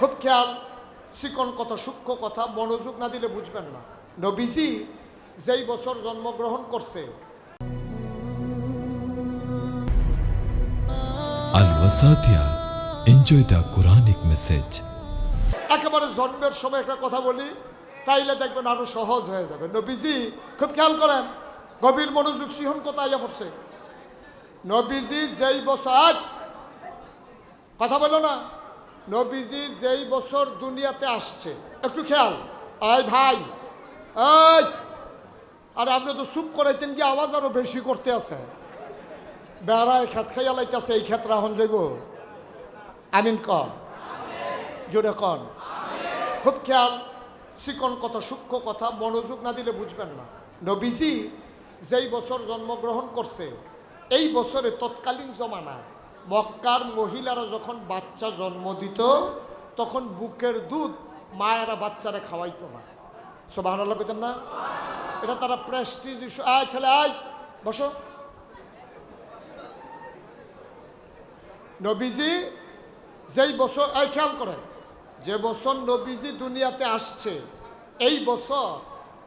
খুব খেয়াল চিকন কথা সূক্ষ্ম কথা মনোযোগ না দিলে বুঝবেন না। নবীজি যেই বছর জন্মগ্রহণ করছে। Al Wasatia. Enjoy the Quranic message. একেবারে জন্মের সময় একটা কথা বলি তাইলে দেখবেন আরও সহজ হয়ে যাবে। নবীজি খুব খেয়াল করেন গভীর মনোযোগ সিহন কোথায় আইয়া পড়ছে? নবীজি যেই বছর কথা বলো না। নবীজি যেই বছর দুনিয়াতে আসছে, একটু খেয়াল। আয় ভাই আর আপনি তো চুপ করাইতেন কি, আওয়াজ আরও বেশি করতে আছে। বেড়ায় খেত খাইয়া লাইতেছে, এই ক্ষেত্রে এখন যাইব। আমিন কন। জোরে কন। খুব খেয়াল, চিকন কথা, সূক্ষ্ম কথা, মনোযোগ না দিলে বুঝবেন না। নবীজি যেই বছর জন্মগ্রহণ করছে, এই বছরে তৎকালীন জমানায় মক্কার মহিলারা যখন বাচ্চা জন্ম দিত, তখন বুকের দুধ মায়েরা বাচ্চারা খাওয়াইতো না। সব ভালো পেতেন না? এটা তারা প্রেস্টিজ আয় ছেলে, আয়, বসো। নবীজি যেই বছর এই খেয়াল করেন, যে বছর নবীজি দুনিয়াতে আসছে, এই বছর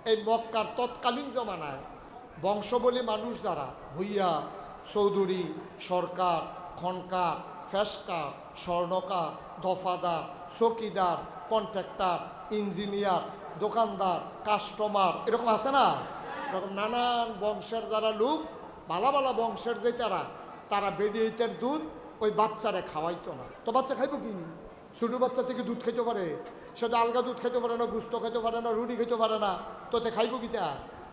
এই মক্কার তৎকালীন জমানায় বংশবলী মানুষ যারা, ভুইয়া, চৌধুরী, সরকার খনকার ফেসকার স্বর্ণকার দফাদার, চকিদার, কন্ট্রাক্টর, ইঞ্জিনিয়ার, দোকানদার, কাস্টমার, এরকম আছে না? এরকম নানান বংশের যারা লোক বালা বালা বংশের যে তারা তারা বেরিয়েতের দুধ, ওই বাচ্চারে খাওয়াইতো না। তো বাচ্চা খাইব কি? ছোটো বাচ্চা থেকে দুধ খেতে পারে সেটা আলগা দুধ খেতে পারে না, গুস্ত খেতে পারে না, রুটি খেতে পারে না, তোতে খাইব কি তা?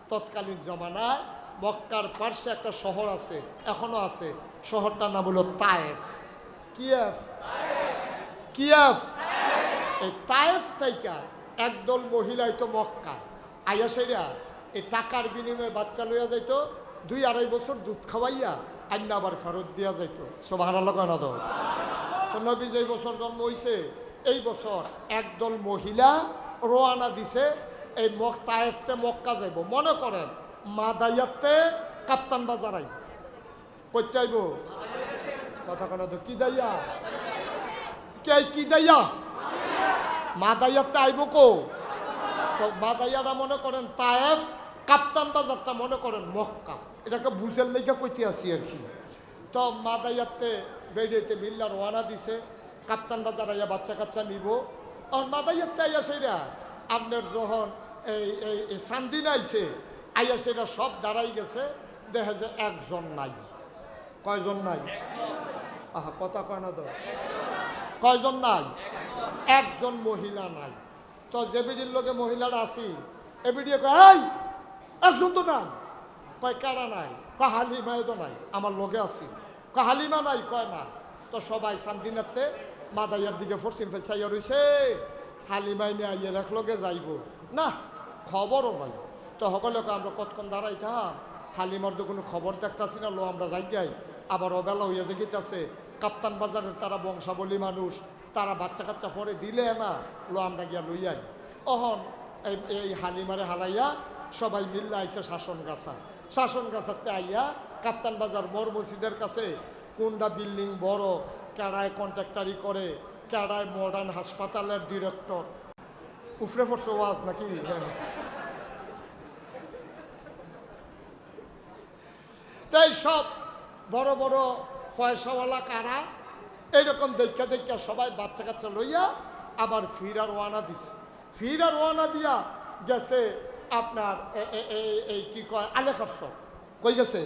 তৎকালীন জমানায় মক্কার পার্শ্বে একটা শহর আছে, এখনও আছে। শহরটার নাম হলো তায়েফ। কিয়েফ কিয়েফ এই তায়েফ তাইকা একদল মহিলা হইতো মক্কা। আইয়া সেরা, এই টাকার বিনিময়ে বাচ্চা লইয়া যাইতো, দুই আড়াই বছর দুধ খাওয়াইয়া আইনা আবার ফেরত দিয়া যাইতো। সোভার আল্লাহ না তো নবী যেই বছর জন্ম হইছে, এই বছর একদল মহিলা রোয়ানা দিছে, এই মক তায়েফতে মক্কা যাইব। মনে করেন মাদাইয়াতে কাপ্তান বাজার আইব আইব কথা কেন তো, কি দাইয়া? কে, কি দাইয়া? মাদাইয়াতে আইব কো? তো মাদাইয়ারা মনে করেন তায়েফ, কাপ্তান বাজারটা মনে করেন মক্কা। এটাকে বুঝের লেগে কইতে আসি আর কি। তো মাদাইয়াতে বেরিয়েতে মিল্লা রওয়ানা দিছে, কাপ্তান বাজার আইয়া বাচ্চা কাচ্চা নিব। আর মাদাইয়াতে আইয়া সেটা আপনার যখন এই এই এই সান্দিন আইছে আইয়া সেটা সব দাঁড়াই গেছে, দেখা যায় একজন নাই। কয়জন নাই? আহা, কথা কয় না তো। কয়জন নাই? একজন মহিলা নাই। তো যে বিডির লোকে মহিলারা আসি এবিডিয়ে কয় একজন তো নাই। কয়, কারা নাই? কয় হালিমায় তো নাই। আমার লগে আছি। কয়, হালিমা নাই? কয়, না। তো সবাই শান্তিনাথে মাদাইয়ার দিকে ফরসিন ফেল চাইয়া রইছে, হালিমাই নিয়ে আইয়ের এক লগে যাইব। না, খবরও নাই। তো সকলকে আমরা কতক্ষণ দাঁড়াই দাঁড়াইতাম হালিমার তো কোনো খবর দেখতাছি না, লো আমরা যাই আবার অবেলা হইয়া যে গেতেছে কাপ্তান বাজারের তারা বংশাবলী মানুষ, তারা বাচ্চা কাচ্চা পরে দিলে না, লো আমরা গিয়া লইয়াই অহন, এই হালিমারে হালাইয়া সবাই মিল্লা আইসে শাসন গাছা। শাসন গাছাতে আইয়া কাপ্তান বাজার বড় মসজিদের কাছে কোনটা বিল্ডিং বড়, কেড়ায় কন্ট্রাক্টারি করে, কেড়ায় মডার্ন হাসপাতালের ডিরেক্টর উফরে পড়ছে ওয়াজ নাকি? হ্যাঁ তাই সব বড় বড় পয়সাওয়ালা কারা এইরকম দেখা দেখা সবাই বাচ্চা কাচ্চা লইয়া আবার ফিরার ওয়ানা দিছে। ফিরার ওয়ানা দিয়া গেছে আপনার এই কি কয় আলেখার সব কই গেছে?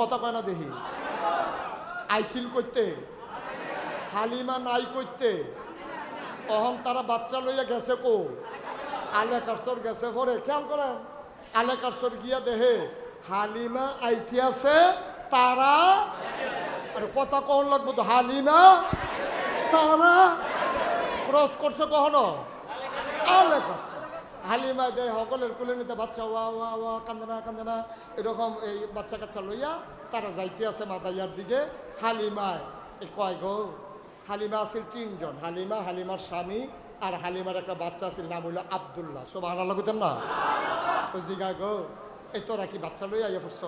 কথা কয় না দেখি। আইসিল করতে। হালিমা নাই করতে। অহন তারা বাচ্চা লইয়া গেছে কো? আলে কারসর গেছে পরে, খেয়াল করেন। আলে কারসর গিয়া দেহে হালিমা আইতি আছে, তারা, আরে কথা কখন লাগবো তো, হালিমা, তারা ক্রস করছে কখনো? হালিমা দেয় সকলের কুলে নিতে বাচ্চা, ওয়া ওয়া ওয়া কান্দনা কান্দনা এরকম এই বাচ্চা কাচ্চা লইয়া তারা যাইতে আছে মাদাইয়ার দিকে। হালিমায়, এ কয় গো? হালিমা আছিল তিনজন, হালিমা, হালিমার স্বামী আর হালিমার একটা বাচ্চা আছিল, নাম হইল আবদুল্লাহ। সব আনা লাগতেন না? ওই জিগা গো এই তোরা কি বাচ্চা লইয়া আইয়া পড়ছ।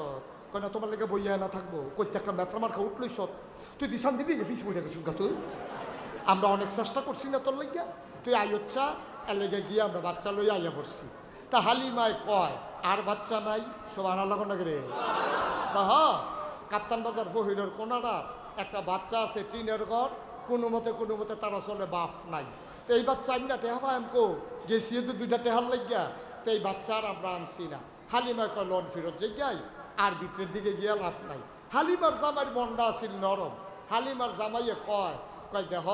কয় না, তোমার লেগে বইয়া না থাকব। কইতে একটা মেত্রা মার্কা উঠলই সত তুই দিশান দিবি? ফিস বইয়া গেছিস গা তুই। আমরা অনেক চেষ্টা করছি না তোর লাগিয়া। তুই আয়োচ্ছা এর লেগে গিয়ে আমরা বাচ্চা লই আইয়া পড়ছি। তা হালিমায় কয়, আর বাচ্চা নাই? সব আনা লাগো না রে কহ কাপ্তান বাজার ফহিরের কোনাটা একটা বাচ্চা আছে টিনের ঘর। কোনো মতে কোনো মতে তারা চলে বাপ নাই। তো এই বাচ্চা আমি না টেহা পাই আমকো? গেছি তো দুইটা টেহার লাগিয়া। তো এই বাচ্চা আর আমরা আনছি না। হালিমায় কয় লন ফেরত যে যাই, আর ভিতরের দিকে গিয়ে লাভ নাই। হালিমার জামাই মন্ডা আছিল নরম। হালিমার জামাইয়ে কয় কয়, দেহ,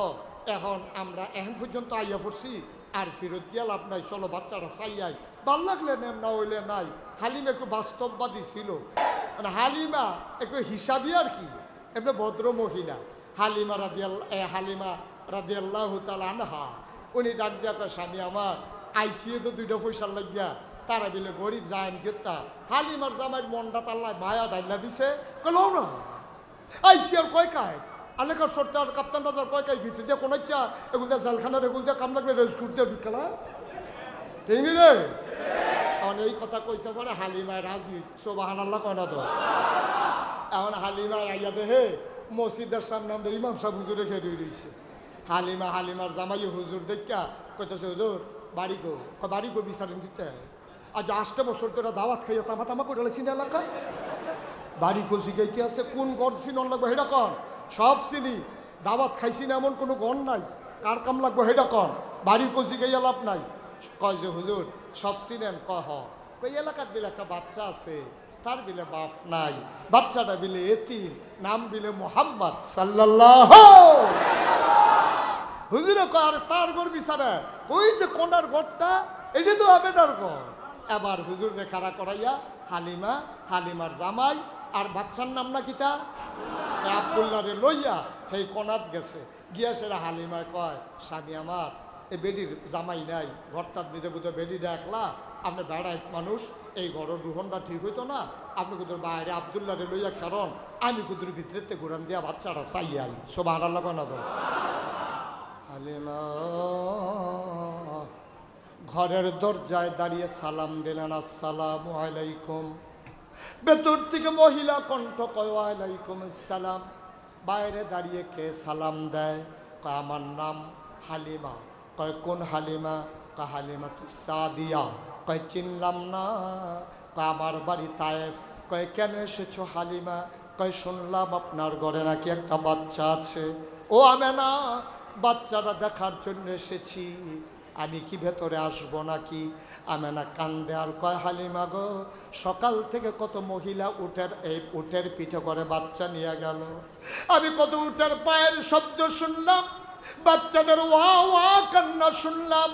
এখন আমরা এখন পর্যন্ত আইয়া পড়ছি, আর ফেরত গিয়ে লাভ নাই, চলো বাচ্চারা চাইয়াই ভালো লাগলে নেম না হইলে নাই। হালিমা একটু বাস্তববাদী ছিল। মানে হালিমা একটু হিসাবই আর কি, এমনি ভদ্র মহিলা। হালিমা এ হালিমা রাদিয়াল্লাহ তাল আনহা, উনি ডাক দিয়া স্বামী, আমার আইসিয়ে তো দুইটা পয়সা লাগিয়া তারা দিলে গরিব যায় গেতা হালিমার জামাইয়ের মনটা তাল্লায় মায়া ডাইলা দিছে। কলো না। আইসি আর কয় কায়? আলেকার সর্দার কাপ্তান বাজার কয় কায়? ভিতর দিয়ে কোন ইচ্ছা? এগুলো জালখানার এগুলো দিয়ে কাম লাগলে রেজ করতে বিকেলা ঠিক রে? এখন এই কথা কইছে পরে হালিমায় রাজি সোবাহান আল্লাহ কয় না তো? এখন হালিমায় আইয়া দেহে মসজিদের সামনে আমরা ইমাম সাহেব হুজুরে খেয়ে রয়েছে। হালিমা হালিমার জামাই হুজুর দেখা কইতেছে, হুজুর, বাড়ি গো। বাড়ি গো বিচারেন দিতে আজ আষ্টে বছর তোরা দাওয়াত খাইয়া তামা তামা করে লেছি এলাকা? বাড়ি কলসি গাইতে আছে, কোন গড় চিনন লাগবে হেডা কন? সব চিনি দাওয়াত খাইছি না এমন কোনো গণ নাই। কার কাম লাগবে হেডা কন? বাড়ি কলসি গাইয়া লাভ নাই। কয় যে, হুজুর, সব চিনেন কয় হ? কই এলাকার বিলে একটা বাচ্চা আছে, তার বিলে বাপ নাই। বাচ্চাটা বিলে এতিম, নাম বিলে মোহাম্মদ সাল্লাল্লাহ হুজুরে কয়, আরে তার ঘর বিচারে ওই যে কোনার ঘরটা এটা তো আবেদার ঘর এবার হুজুর রে খাড়া করাইয়া হালিমা, হালিমার জামাই, আর বাচ্চার নাম না কিতা আবদুল্লাহ রে লইয়া সেই কোনাত গেছে। গিয়া সেরা হালিমায় কয়, স্বামী আমার এই বেডির জামাই নাই ঘরটার দিতে বুঝে বেডি ডাকলা, আপনি বেড়ায় মানুষ, এই ঘরের দুহনটা ঠিক হইতো না, আপনি কুদুর বাইরে আবদুল্লাহ রে লইয়া খেরন, আমি কুদুর ভিতরেতে ঘুরান দিয়া বাচ্চাটা চাইয়াই। সব আড়াল না হালিমা ঘরের দরজায় দাঁড়িয়ে সালাম দিলেন, আসসালাম আলাইকুম। ভেতর থেকে মহিলা কণ্ঠ কয় আলাইকুম সালাম বাইরে দাঁড়িয়ে কে সালাম দেয়? কয়, আমার নাম হালিমা। কয়, কোন হালিমা? কয় হালিমা তুই সাদিয়া। কয়, চিনলাম না। কয়, আমার বাড়ি তায়েফ। কয়, কেন এসেছ হালিমা? কয়, শুনলাম আপনার ঘরে নাকি একটা বাচ্চা আছে। ও আমে না বাচ্চাটা দেখার জন্য এসেছি। আমি কি ভেতরে আসব নাকি? আমি না কান্দে আর কয়, হালিমা গো, সকাল থেকে কত মহিলা উটের এই উটের পিঠে করে বাচ্চা নিয়ে গেল। আমি কত উটের পায়ের শব্দ শুনলাম, বাচ্চাদের ওয়া ওয়া কান্না শুনলাম।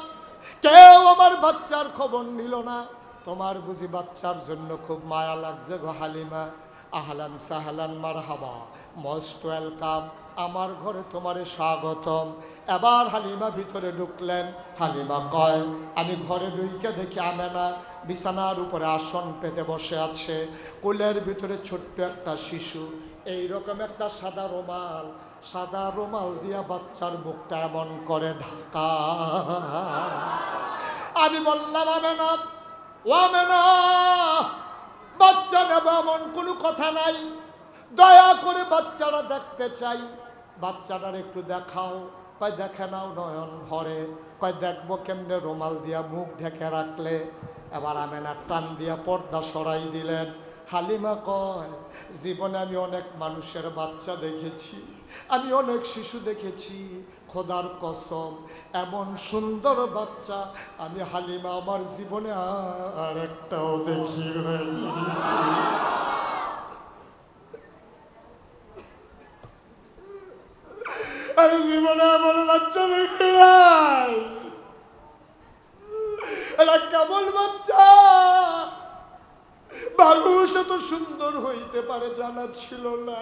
কেউ আমার বাচ্চার খবর নিল না। তোমার বুঝি বাচ্চার জন্য খুব মায়া লাগছে গো, হালিমা। আহলান সাহলান মারহাবা। Most welcome. আমার ঘরে তোমারে স্বাগতম। এবার হালিমা ভিতরে ঢুকলেন। হালিমা কয়, আমি ঘরে ঢুইকে দেখি আমেনা বিছানার উপরে আসন পেতে বসে আছে। কোলের ভিতরে ছোট্ট একটা শিশু। এই রকম একটা সাদা রুমাল। সাদা রুমাল দিয়া বাচ্চার মুখটা এমন করে ঢাকা। আমি বললাম, আমেনা, ও আমেনা বাচ্চা নেব এমন কোনো কথা নাই। দয়া করে বাচ্চারা দেখতে চাই। বাচ্চাটার একটু দেখাও। কয়, দেখে নাও নয়ন ভরে। কয়, দেখব কেমনে রুমাল দিয়া মুখ ঢেকে রাখলে। এবার আমেনা টান দিয়া পর্দা সরাই দিলেন। হালিমা কয়, জীবনে আমি অনেক মানুষের বাচ্চা দেখেছি। আমি অনেক শিশু দেখেছি। খোদার কসম, এমন সুন্দর বাচ্চা আমি হালিমা আমার জীবনে আর একটাও দেখি আমি জীবনে এমন বাচ্চা দেখি এটা কেমন বাচ্চা? মানুষ এত সুন্দর হইতে পারে জানা ছিল না।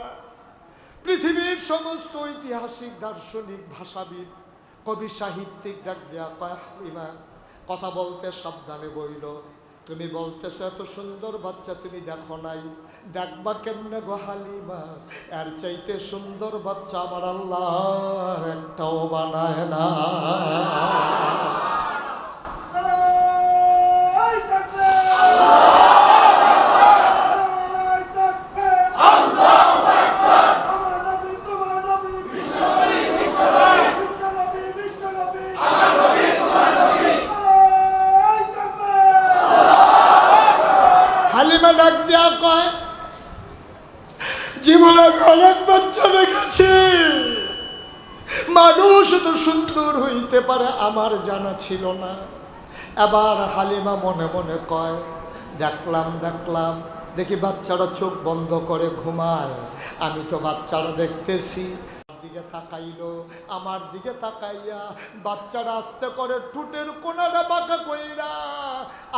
পৃথিবীর সমস্ত ঐতিহাসিক, দার্শনিক, ভাষাবিদ কবি, সাহিত্যিক, ডাক কথা বলতে সাবধানে বইল। তুমি বলতেছো, এত সুন্দর বাচ্চা, তুমি দেখো নাই। দেখবা কেমনে গো হালিমা? এর চাইতে সুন্দর বাচ্চা আমার আল্লাহ একটাও বানায় না। আমার নবী তোমার নবী দিয়া কয়? জীবনে অনেক বাচ্চা দেখেছি। মানুষ তো সুন্দর হইতে পারে, আমার জানা ছিল না। এবার হালিমা মনে মনে কয়, দেখলাম দেখলাম, দেখি বাচ্চারা চোখ বন্ধ করে ঘুমায়। আমি তো বাচ্চারা দেখতেছি দিকে তাকাইলো, আমার দিকে তাকাইয়া বাচ্চারা আস্তে করে ঠুটের কোনাটা বাঁকা কইরা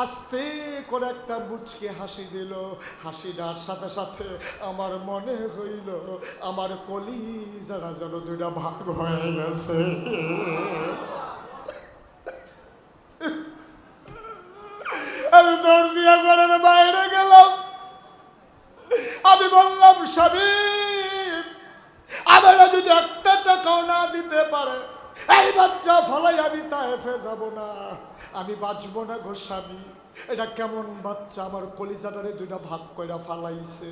আস্তে করে একটা মুচকে হাসি দিল। হাসিটার সাথে সাথে আমার মনে হইল, আমার কলি যারা যেন দুইটা ভাগ হয়ে গেছে। আমি দৌড় দিয়া বাইরে গেলাম। আমি বললাম, স্বামী আমরা যদি একটা টাকাও না দিতে পারে, এই বাচ্চা ফলাই আমি তাইফে যাব না। আমি বাঁচব না গোস্বামী এটা কেমন বাচ্চা? আমার কলিজাটারে দুইটা ভাগ কইরা ফালাইছে।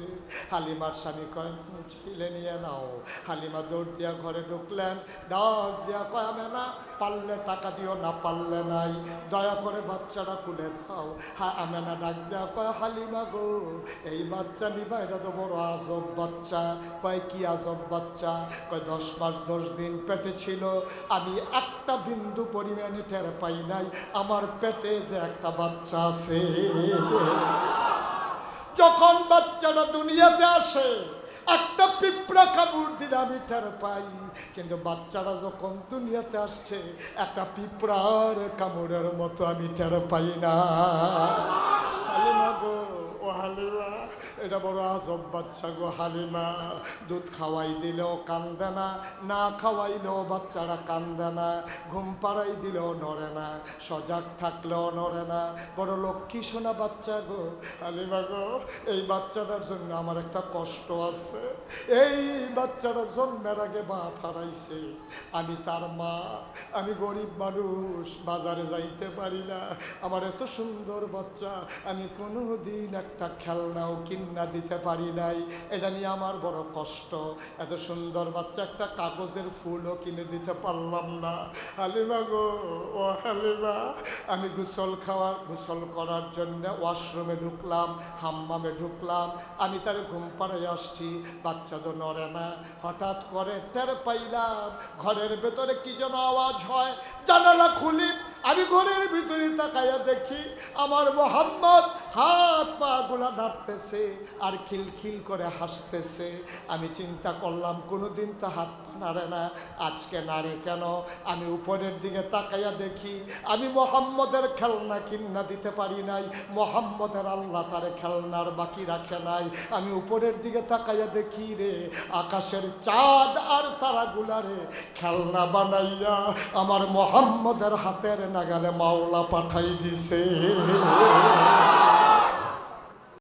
হালিমার স্বামী কয় ছেলে নিয়ে নাও। হালিমা দৌড় দিয়া ঘরে ঢুকলেন। ডাক দিয়া কয় না পারলে টাকা দিও, না পারলে নাই। দয়া করে বাচ্চাটা তুলে দাও হ্যাঁ আমি না ডাক দেওয়া কয়, হালিমা গো, এই বাচ্চা নিবা এটা তো বড় আজব বাচ্চা। কয়, কি আজব বাচ্চা? কয়, দশ মাস, দশ দিন পেটে ছিল। আমি একটা বিন্দু পরিমাণে টের পাই নাই। আমার পেটে যে একটা বাচ্চা আছে। যখন বাচ্চাটা দুনিয়াতে আসে একটা পিঁপড়া কামড় দিন আমি টের পাই। কিন্তু বাচ্চারা যখন দুনিয়াতে আসছে, একটা পিঁপড়ার কামড়ের মতো আমি টের পাই না। ও হালিমা। এটা বড় আজব বাচ্চা গো হালিমা। দুধ খাওয়াই দিলেও কান্দে না না খাওয়াইলেও বাচ্চারা কান্দে না, ঘুম পাড়াই দিলেও নড়ে না, সজাগ থাকলেও নড়ে না। বড় লক্ষ্মী শোনা বাচ্চা গো? হালিমা গো, এই বাচ্চাটার জন্য আমার একটা কষ্ট আছে। এই বাচ্চাটা জন্মের আগে মা ফারাইছে আমি তার মা, আমি গরিব মানুষ, বাজারে যাইতে পারি না। আমার এত সুন্দর বাচ্চা, আমি কোনো দিন একটা খেলনাও কিন্না দিতে পারি নাই। এটা নিয়ে আমার বড় কষ্ট। এত সুন্দর বাচ্চা একটা কাগজের ফুলও কিনে দিতে পারলাম না। হালিমা গো, ও হালিমা, আমি গোসল খাওয়ার, গোসল করার জন্য ওয়াশরুমে ঢুকলাম, হাম্মামে ঢুকলাম। আমি তার ঘুম পাড়ায় আসছি, বাচ্চা তো নড়ে না। হঠাৎ করে টের পাইলাম, ঘরের ভেতরে কি যেন আওয়াজ হয়। জানালা খুলি, আমি ঘরের ভিতরে তাকাইয়া দেখি আমার মোহাম্মদ হাত পা গুলা নাড়তেছে আর খিলখিল করে হাসতেছে। আমি চিন্তা করলাম, কোনোদিন তো হাত পা নাড়ে না। আজকে নাড়ে কেন? আমি উপরের দিকে তাকাইয়া দেখি, আমি মোহাম্মদের খেলনা কিন্না দিতে পারি নাই। মোহাম্মদের আল্লাহ তার খেলনার বাকি রাখে নাই। আমি উপরের দিকে তাকাইয়া দেখি রে, আকাশের চাঁদ আর তারাগুলারে খেলনা বানাইয়া আমার মোহাম্মদের হাতের নাগালে মাওলা পাঠাই দিছে।